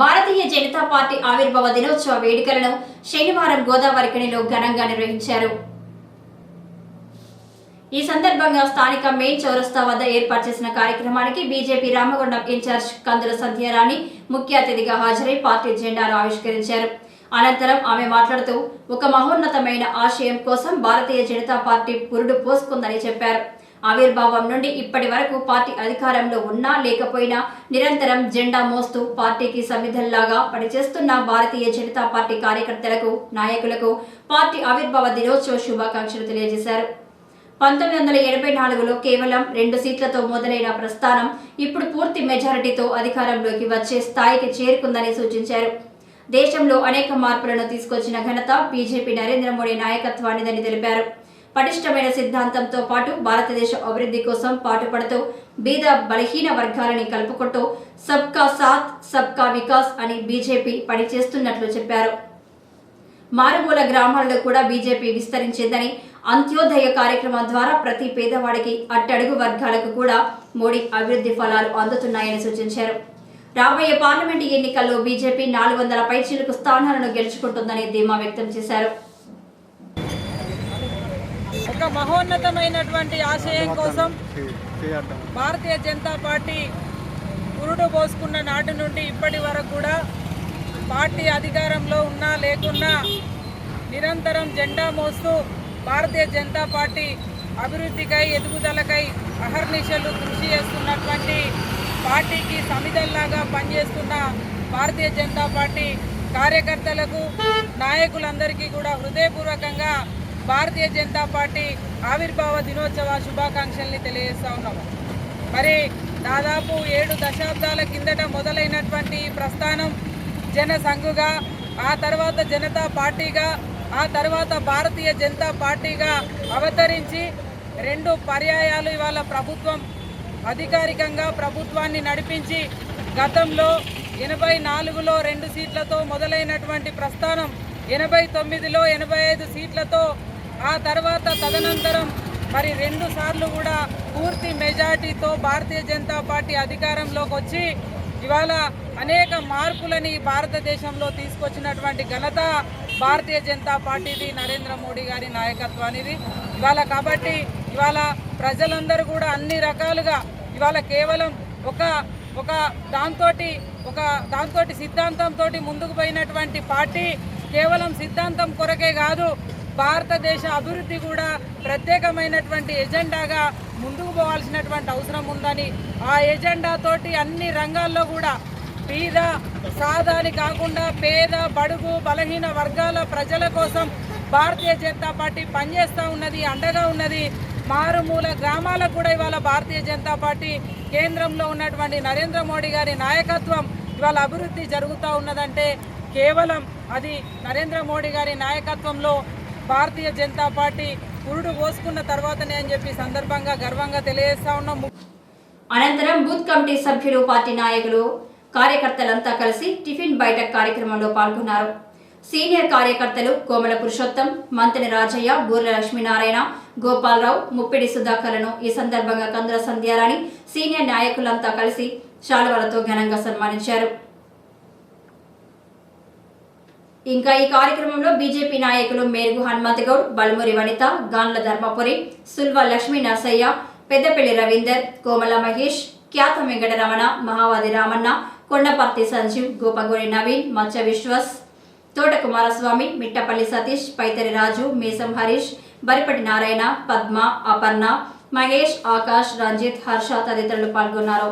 Bharatiya Janata party ఆవిర్భావ దినోత్సవ వేడుకలను శనివారం గోదావరికనిలో ఘనంగా నిర్వహించారు. ఈ సందర్భంగా స్థానిక మెయిన్ చౌరస్తా వద్ద ఏర్పాటు చేసిన కార్యక్రమానికి బీజేపీ రామగుండం ఇన్ఛార్జ్ కందుల సంధ్యారాణి ముఖ్య అతిథిగా హాజరై పార్టీ జెండాను ఆవిష్కరించారు. అనంతరం ఆమె మాట్లాడుతూ ఒక మహోన్నతమైన ఆశయం కోసం భారతీయ జనతా పార్టీ పురుడు పోసుకుందని చెప్పారు. ఆవిర్భావం నుండి ఇప్పటి వరకు పార్టీ అధికారంలో ఉన్నా లేకపోయినా నిరంతరం జెండా మోస్తూ పార్టీకి సమిధల్లాగా పనిచేస్తున్న భారతీయ జనతా పార్టీ కార్యకర్తలకు నాయకులకు పార్టీ ఆవిర్భావ దినోత్సవ శుభాకాంక్షలు తెలియజేశారు. పంతొమ్మిది వందల ఎనభై నాలుగులో కేవలం రెండు సీట్లతో మొదలైన ప్రస్థానం ఇప్పుడు పూర్తి మెజారిటీతో అధికారంలోకి వచ్చే స్థాయికి చేరుకుందని సూచించారు. దేశంలో అనేక మార్పులను తీసుకొచ్చిన ఘనత బీజేపీ నరేంద్ర మోడీ నాయకత్వానిదని తెలిపారు. పటిష్టమైన సిద్ధాంతంతో పాటు భారతదేశ అభివృద్ధి కోసం పాటుపడుతూ బీద బలహీన వర్గాలని కలుపుకుంటూ సబ్కా సాత్ సబ్కా వికాస్ అని బీజేపీ పనిచేస్తున్నట్లు చెప్పారు. మారుమూల గ్రామాల్లో కూడా బీజేపీ విస్తరించిందని అంత్యోదయ కార్యక్రమం ద్వారా ప్రతి పేదవాడికి అట్టడుగు వర్గాలకు కూడా మోడీ అభివృద్ధి ఫలాలు అందుతున్నాయని సూచించారు. రాబోయే పార్లమెంటు ఎన్నికల్లో బీజేపీ నాలుగు వందల పైచీలకు స్థానాలను గెలుచుకుంటుందని ధీమా వ్యక్తం చేశారు. ఒక మహోన్నతమైనటువంటి ఆశయం కోసం భారతీయ జనతా పార్టీ పురుడు పోసుకున్న నాటి నుండి ఇప్పటి వరకు కూడా పార్టీ అధికారంలో ఉన్నా లేకున్నా నిరంతరం జెండా మోస్తూ భారతీయ జనతా పార్టీ అభివృద్ధికై ఎదుగుదలకై అహర్నిశలు కృషి చేస్తున్నటువంటి పార్టీకి సమిధల్లాగా పనిచేస్తున్న భారతీయ జనతా పార్టీ కార్యకర్తలకు నాయకులందరికీ కూడా హృదయపూర్వకంగా భారతీయ జనతా పార్టీ ఆవిర్భావ దినోత్సవ శుభాకాంక్షల్ని తెలియజేస్తూ ఉన్నాము. మరి దాదాపు ఏడు దశాబ్దాల కిందట మొదలైనటువంటి ప్రస్థానం జన సంఘుగా ఆ తర్వాత జనతా పార్టీగా ఆ తర్వాత భారతీయ జనతా పార్టీగా అవతరించి రెండు పర్యాయాలు ఇవాళ ప్రభుత్వం అధికారికంగా ప్రభుత్వాన్ని నడిపించి గతంలో ఎనభై నాలుగులో రెండు సీట్లతో మొదలైనటువంటి ప్రస్థానం ఎనభై తొమ్మిదిలో ఎనభై ఐదు సీట్లతో ఆ తర్వాత తదనంతరం మరి రెండు సార్లు కూడా పూర్తి మెజార్టీతో భారతీయ జనతా పార్టీ అధికారంలోకి వచ్చి ఇవాళ అనేక మార్పులని భారతదేశంలో తీసుకొచ్చినటువంటి ఘనత భారతీయ జనతా పార్టీది నరేంద్ర మోడీ గారి నాయకత్వానిది. ఇవాళ కాబట్టి ఇవాళ ప్రజలందరూ కూడా అన్ని రకాలుగా ఇవాళ కేవలం ఒక ఒక దాంతో ఒక దాంతో సిద్ధాంతంతో ముందుకు పోయినటువంటి పార్టీ కేవలం సిద్ధాంతం కొరకే కాదు భారతదేశ అభివృద్ధి కూడా ప్రత్యేకమైనటువంటి ఎజెండాగా ముందుకు పోవాల్సినటువంటి అవసరం ఉందని ఆ ఎజెండాతోటి అన్ని రంగాల్లో కూడా పేద సాధాని కాకుండా పేద బడుగు బలహీన వర్గాల ప్రజల కోసం భారతీయ జనతా పార్టీ పనిచేస్తూ ఉన్నది అండగా ఉన్నది. మారుమూల గ్రామాలకు కూడా ఇవాళ భారతీయ జనతా పార్టీ కేంద్రంలో ఉన్నటువంటి నరేంద్ర మోడీ గారి నాయకత్వం ఇవాళ అభివృద్ధి జరుగుతూ ఉన్నదంటే కేవలం అది నరేంద్ర మోడీ గారి నాయకత్వంలో భారతీయ జనతా పార్టీ పురుడు పోసుకున్న తర్వాతనే అని చెప్పి సందర్భంగా గర్వంగా తెలియజేస్తా ఉన్నాం. అనంతరం బూత్ కమిటీ సభ్యులు పార్టీ నాయకులు కార్యకర్తలంతా కలిసి టిఫిన్ బయట కార్యక్రమంలో పాల్గొన్నారు. సీనియర్ కార్యకర్తలు కోమల పురుషోత్తం మంతని రాజయ్య బూర్ల లక్ష్మీనారాయణ గోపాలరావు ముప్పిడి సుధాకర్లను ఈ సందర్భంగా కందుల సంధ్యారాణి సీనియర్ నాయకులంతా కలిసి శాలువలతో ఘనంగా సన్మానించారు. ఇంకా ఈ కార్యక్రమంలో బీజేపీ నాయకులు మేరుగు హనుమంత్ గౌడ్ బల్మూరి వనిత గాన్ల ధర్మపురి సుల్వ లక్ష్మీ నరసయ్య పెద్దపల్లి రవీందర్ కోమల మహేష్ ఖ్యాత వెంకటరమణ మహావాది రామన్న కొండపర్తి సంజీవ్ గోపగోడి నవీన్ మచ్చ విశ్వాస్ తోట కుమారస్వామి మిట్టపల్లి సతీష్ పైతరి రాజు మేసం హరీష్ బరిపటి నారాయణ పద్మ అపర్ణ మహేష్ ఆకాష్ రంజిత్ హర్ష తదితరులు పాల్గొన్నారు.